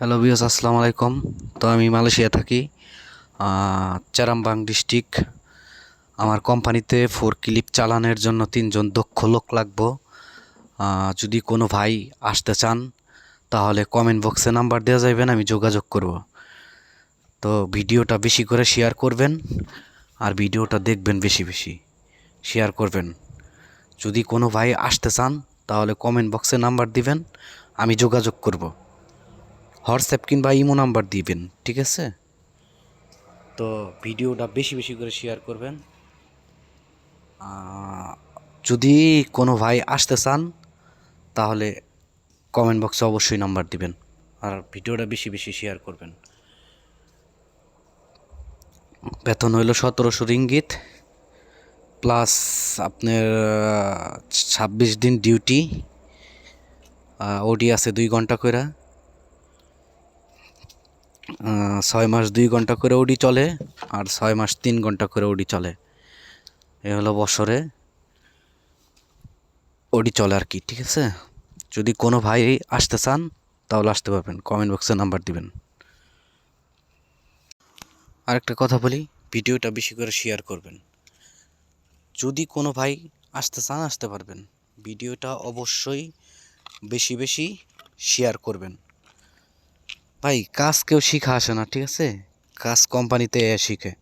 Hello বিয়স আসসালামু আলাইকুম। তো আমি মালয়েশিয়া থাকি চারামবাং ডিস্ট্রিক্ট আমার কোম্পানিতে ফোর ক্লিপ চালানোর জন্য তিনজন দক্ষ লোক লাগবো। যদি কোনো ভাই আসতে চান, তাহলে কমেন্ট বক্সে নাম্বার দেওয়া যাবেন আমি যোগাযোগ করব। তো ভিডিওটা বেশি করে শেয়ার করবেন, আর ভিডিওটা দেখবেন বেশি বেশি শেয়ার করবেন। যদি কোনো ভাই আসতে চান, তাহলে কমেন্ট বক্সে নাম্বার দিবেন, আমি যোগাযোগ করব। হোয়াটসঅ্যাপ কিংবা ইমো নাম্বার দিবেন, ঠিক আছে? তো ভিডিওটা বেশি বেশি করে শেয়ার করবেন। যদি কোনো ভাই আসতে চান, তাহলে কমেন্ট বক্সে অবশ্যই নাম্বার দিবেন আর ভিডিওটা বেশি বেশি শেয়ার করবেন। বেতন হইল সতেরোশো রিঙ্গিত প্লাস আপনার ছাব্বিশ দিন ডিউটি ওডি আছে দুই ঘণ্টা করে ছয় মাস দুই ঘণ্টা করে ওডি চলে আর ছয় মাস তিন ঘণ্টা করে ওডি চলে। এ হলো বছরে ওডি চলে আর কি, ঠিক আছে? যদি কোনো ভাই আসতে চান, তাহলে আসতে পারবেন। কমেন্ট বক্সে নাম্বার দিবেন। আরেকটা কথা বলি, ভিডিওটা বেশি করে শেয়ার করবেন। যদি কোনো ভাই আসতে চান, আসতে পারবেন। ভিডিওটা অবশ্যই বেশি বেশি শেয়ার করবেন। ভাই কাজ কেউ শিখা আসে না ঠিক আছে? কাজ কোম্পানিতে শিখে।